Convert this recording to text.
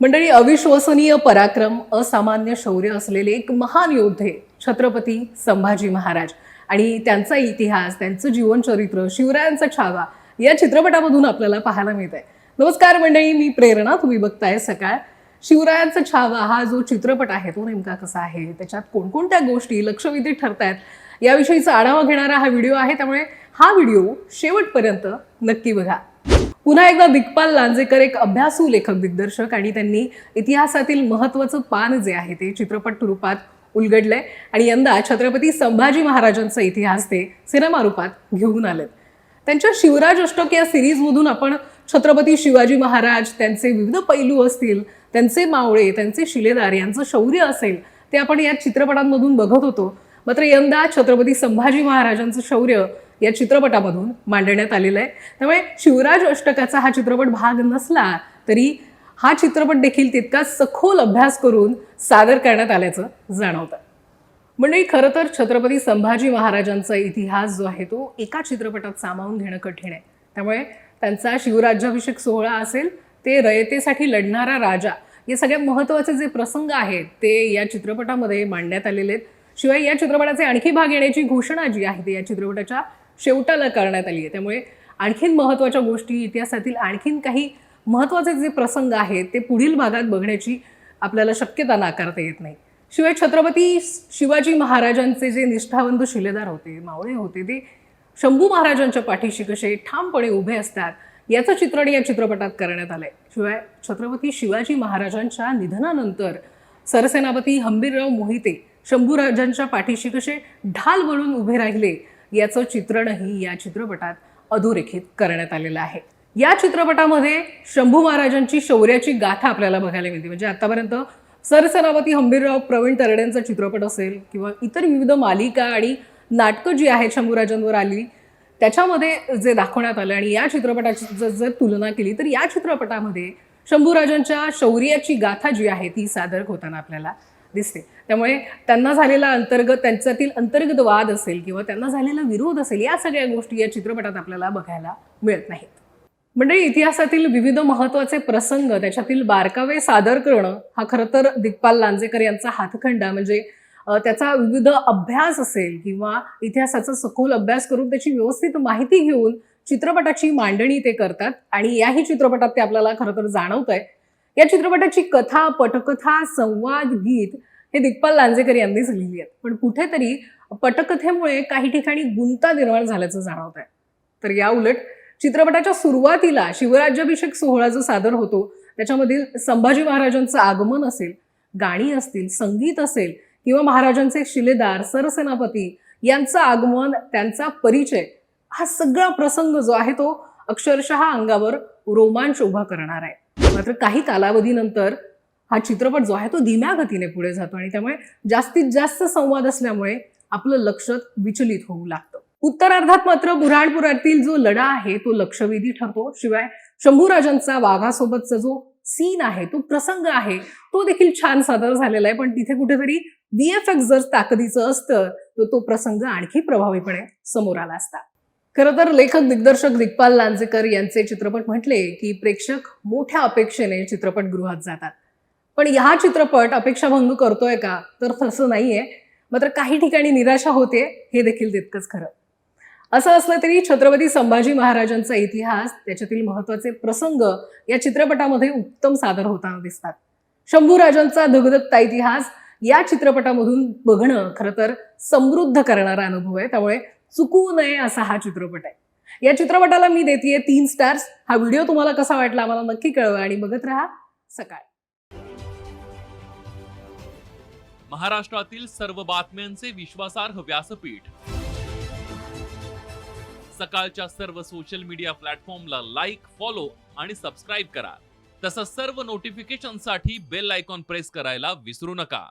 मंडळी अविश्वसनीय पराक्रम असामान्य शौर्य असलेले एक महान योद्धे छत्रपती संभाजी महाराज. आणि त्यांचा इतिहास त्यांचं जीवनचरित्र शिवरायांचा छावा या चित्रपटामधून आपल्याला पाहायला मिळत आहे नमस्कार मंडळी मी प्रेरणा. तुम्ही बघताय सकाळ. शिवरायांचा छावा हा जो चित्रपट आहे तो नेमका कसा आहे? त्याच्यात कोणकोणत्या गोष्टी लक्षवेधी ठरत आहेत याविषयीचा आढावा घेणारा हा व्हिडिओ आहे त्यामुळे हा व्हिडिओ शेवटपर्यंत नक्की बघा. पुन्हा एकदा दिग्पाल लांजेकर एक अभ्यासू लेखक दिग्दर्शक आणि त्यांनी इतिहासातील महत्वाचं पान जे आहे ते चित्रपट रूपात उलगडलंय. आणि यंदा छत्रपती संभाजी महाराजांचा इतिहास ते सिनेमा रूपात घेऊन आलेत. त्यांच्या शिवराज अष्टक या सिरीजमधून आपण छत्रपती शिवाजी महाराज त्यांचे विविध पैलू असतील त्यांचे मावळे त्यांचे शिलेदार यांचं शौर्य असेल ते आपण या चित्रपटांमधून बघत होतो. मात्र यंदा छत्रपती संभाजी महाराजांचं शौर्य या चित्रपटामधून मांडण्यात आलेलं आहे. त्यामुळे शिवराज अष्टकाचा हा चित्रपट भाग नसला तरी हा चित्रपट देखील तितका सखोल अभ्यास करून सादर करण्यात आल्याचं जाणवतं. मंडळी खरं तर छत्रपती संभाजी महाराजांचा इतिहास जो आहे तो एका चित्रपटात सामावून घेणं कठीण आहे. त्यामुळे त्यांचा शिवराज्याभिषेक सोहळा असेल ते रयतेसाठी लढणारा राजा हे सगळ्यात महत्त्वाचे जे प्रसंग आहेत ते या चित्रपटामध्ये मांडण्यात आलेले आहेत. शिवाय या चित्रपटाचे आणखी भाग येण्याची घोषणा जी आहे ती या चित्रपटाच्या शेवटाला करण्यात आली आहे. त्यामुळे आणखीन महत्त्वाच्या गोष्टी इतिहासातील आणखीन काही महत्त्वाचे जे प्रसंग आहेत ते पुढील भागात बघण्याची आपल्याला शक्यता नाकारता येत नाही. शिवाय छत्रपती शिवाजी महाराजांचे जे निष्ठावंत शिलेदार होते मावळे होते ते शंभू महाराजांच्या पाठीशी कसे ठामपणे उभे असतात याचं चित्रण या चित्रपटात करण्यात आलंय. शिवाय छत्रपती शिवाजी महाराजांच्या निधनानंतर सरसेनापती हंबीरराव मोहिते शंभूराजांच्या पाठीशी कसे ढाल बनून उभे राहिले याचं चित्रणही या चित्रपटात अधोरेखित करण्यात आलेलं आहे. या चित्रपटामध्ये शंभू महाराजांची शौर्याची गाथा आपल्याला बघायला मिळते. म्हणजे आतापर्यंत सरसेनापती हंबीरराव प्रवीण तरड्यांचा चित्रपट असेल किंवा इतर विविध मालिका आणि नाटकं जी आहेत शंभूराजांवर आली त्याच्यामध्ये जे दाखवण्यात आलं आणि या चित्रपटाची जर जर तुलना केली तर या चित्रपटामध्ये शंभूराजांच्या शौर्याची गाथा जी आहे ती सादर होताना आपल्याला दिसते. त्यामुळे त्यांना झालेला अंतर्गत त्यांच्यातील अंतर्गत वाद असेल किंवा त्यांना झालेला विरोध असेल या सगळ्या गोष्टी या चित्रपटात आपल्याला बघायला मिळत नाहीत. म्हणजे इतिहासातील विविध महत्त्वाचे प्रसंग त्याच्यातील बारकावे सादर करणं हा खरं तर दिग्पाल लांजेकर यांचा हातखंडा म्हणजे त्याचा विविध अभ्यास असेल किंवा इतिहासाचा सखोल अभ्यास करून त्याची व्यवस्थित माहिती घेऊन चित्रपटाची मांडणी ते करतात आणि याही चित्रपटात ते आपल्याला खरं तर जाणवत आहे या चित्रपटाची कथा पटकथा संवाद गीत हे दिग्पाल लांजेकर यांनीच लिहिली आहेत. पण कुठेतरी पटकथेमुळे काही ठिकाणी गुंता निर्माण झाल्याचं जाणवत आहे तर या उलट चित्रपटाच्या सुरुवातीला शिवराज्याभिषेक सोहळा जो सादर होतो. त्याच्यामधील संभाजी महाराजांचं आगमन असेल गाणी असतील संगीत असेल किंवा महाराजांचे शिलेदार सरसेनापती यांचं आगमन त्यांचा परिचय हा सगळा प्रसंग जो आहे तो अक्षरशः अंगावर रोमांच उभा करणार आहे. मात्र काही कालावधीनंतर हा चित्रपट जो आहे तो धीम्या गतीने पुढे जातो आणि त्यामुळे जास्तीत जास्त संवाद असल्यामुळे आपलं लक्ष विचलित होऊ लागतं. उत्तरार्धात मात्र बुऱ्हाणपुरातील जो लढा आहे तो लक्षवेधी ठरतो. शिवाय शंभूराजांचा वाघासोबतचा जो सीन आहे तो प्रसंग आहे तो देखील छान सादर झालेला आहे. पण तिथे कुठेतरी व्हीएफएक्स जर ताकदीचं असतं तर तो प्रसंग आणखी प्रभावीपणे समोर आला असता. खरं तर लेखक दिग्दर्शक दिग्पाल लांजेकर यांचे चित्रपट म्हटले की प्रेक्षक मोठ्या अपेक्षेने चित्रपटगृहात जातात. पण हा चित्रपट अपेक्षाभंग करतोय का? तर तसं नाहीये. मात्र काही ठिकाणी निराशा होते हे देखील तितकंच खरं. असं असलं तरी छत्रपती संभाजी महाराजांचा इतिहास त्याच्यातील महत्त्वाचे प्रसंग या चित्रपटामध्ये उत्तम सादर होताना दिसतात. शंभूराजांचा धगधगता इतिहास या चित्रपटामधून बघणं खरं तर समृद्ध करणारा अनुभव आहे. त्यामुळे चुकू नये असा हा चित्रपट आहे. या चित्रपटाला मी देते तीन स्टार्स हा व्हिडिओ तुम्हाला कसा वाटला आम्हाला नक्की कळवा आणि बघत राहा सकाळ. महाराष्ट्रातील सर्व बातम्यांचे विश्वासार्ह व्यासपीठ. सकाळच्या सर्व सोशल मीडिया प्लॅटफॉर्मला लाईक फॉलो आणि सबस्क्राईब करा. तसंच सर्व नोटिफिकेशनसाठी बेल आयकॉन प्रेस करायला विसरू नका.